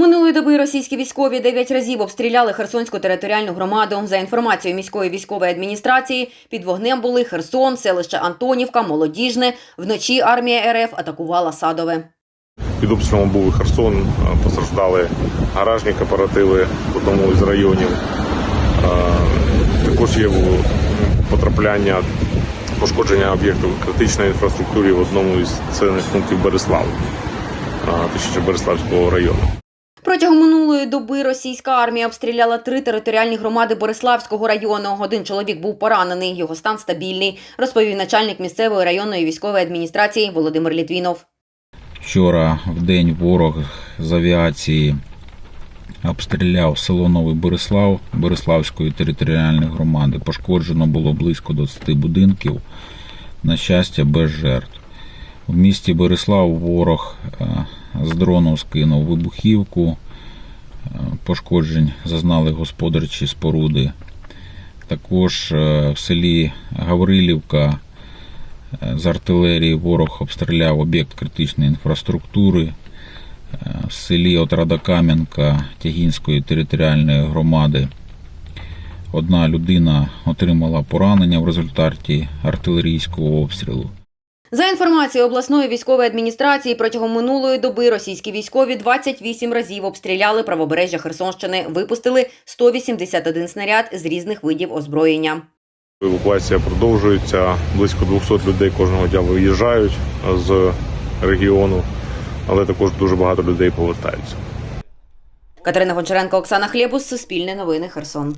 Минулої доби російські військові дев'ять разів обстріляли Херсонську територіальну громаду. За інформацією міської військової адміністрації, під вогнем були Херсон, селище Антонівка, Молодіжне. Вночі армія РФ атакувала Садове. Під обстрілом був Херсон, е, постраждали гаражні кооперативи в одному із районів. Е, Також є потрапляння, пошкодження об'єктів критичної інфраструктури в одному із населених пунктів Береслав, е, точніше Береславського району. Протягом минулої доби російська армія обстріляла три територіальні громади Бориславського району. Один чоловік був поранений, його стан стабільний, розповів начальник місцевої районної військової адміністрації Володимир Літвінов. Вчора в день ворог з авіації обстріляв село Новий Борислав Бориславської територіальної громади. Пошкоджено було близько 20 будинків. На щастя, без жертв. В місті Борислав ворог е, з дрону скинув вибухівку. Е, Пошкоджень зазнали господарчі споруди. Також е, в селі Гаврилівка з артилерії ворог обстріляв об'єкт критичної інфраструктури. Е, В селі Отрадокам'янка Тягінської територіальної громади одна людина отримала поранення в результаті артилерійського обстрілу. За інформацією обласної військової адміністрації, протягом минулої доби російські військові 28 разів обстріляли правобережжя Херсонщини, випустили 181 снаряд з різних видів озброєння. Евакуація продовжується. Близько 200 людей кожного дня виїжджають з регіону, але також дуже багато людей повертаються. Катерина Гончаренко, Оксана Хлєбус, Суспільне новини, Херсон.